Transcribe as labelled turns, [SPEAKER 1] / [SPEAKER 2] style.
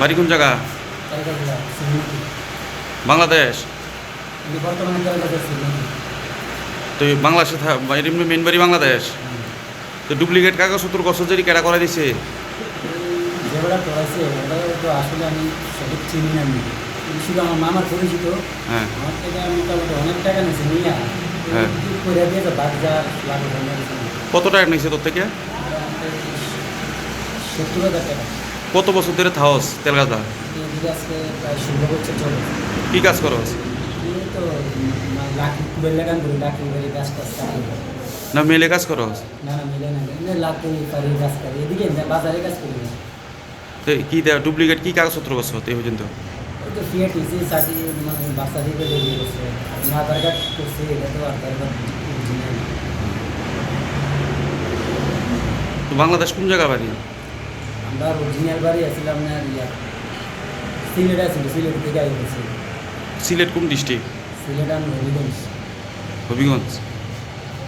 [SPEAKER 1] বাড়ি কোন জায়গা? বাংলাদেশ? তো বাংলাদেশে মেন বাড়ি বাংলাদেশ? তো ডুপ্লিকেট কাগজপত্র কসজরি কেটা করে দিছে?
[SPEAKER 2] যেগুলো করাইছে ওটা তো আসলে আমি সঠিক চিনি না আমি। কিন্তু শুধু আমার মামার পরিচিত।
[SPEAKER 1] হ্যাঁ।
[SPEAKER 2] আমার থেকে মোটামুটি অনেক টাকা নিয়েছে নিয়ে।
[SPEAKER 1] হ্যাঁ।
[SPEAKER 2] বাদ যা
[SPEAKER 1] কত টাকা নিয়েছে তোর থেকে?
[SPEAKER 2] সত্তর হাজার টাকা।
[SPEAKER 1] কত বছর ধরে
[SPEAKER 2] প্রায় ষোলো
[SPEAKER 1] কি কাজ
[SPEAKER 2] করি
[SPEAKER 1] না মেলে কাজ করস
[SPEAKER 2] না না মিলে না। এমনি গাছ এদিকে না, বাজারে কাজ করি।
[SPEAKER 1] কি ডুপ্লিকেট কি কাগজপত্র করছ এই পর্যন্ত? বাংলাদেশ কোন জায়গা বাড়ি?
[SPEAKER 2] আমরা অরিজিনাল বাড়ি আসলাম না ইয়া সিলেট আসলে সিলেট থেকে আই গেছি
[SPEAKER 1] সিলেট কোন ডিস্ট্রিক্ট
[SPEAKER 2] সিলেট আমি হবিগঞ্জ।
[SPEAKER 1] হবিগঞ্জ।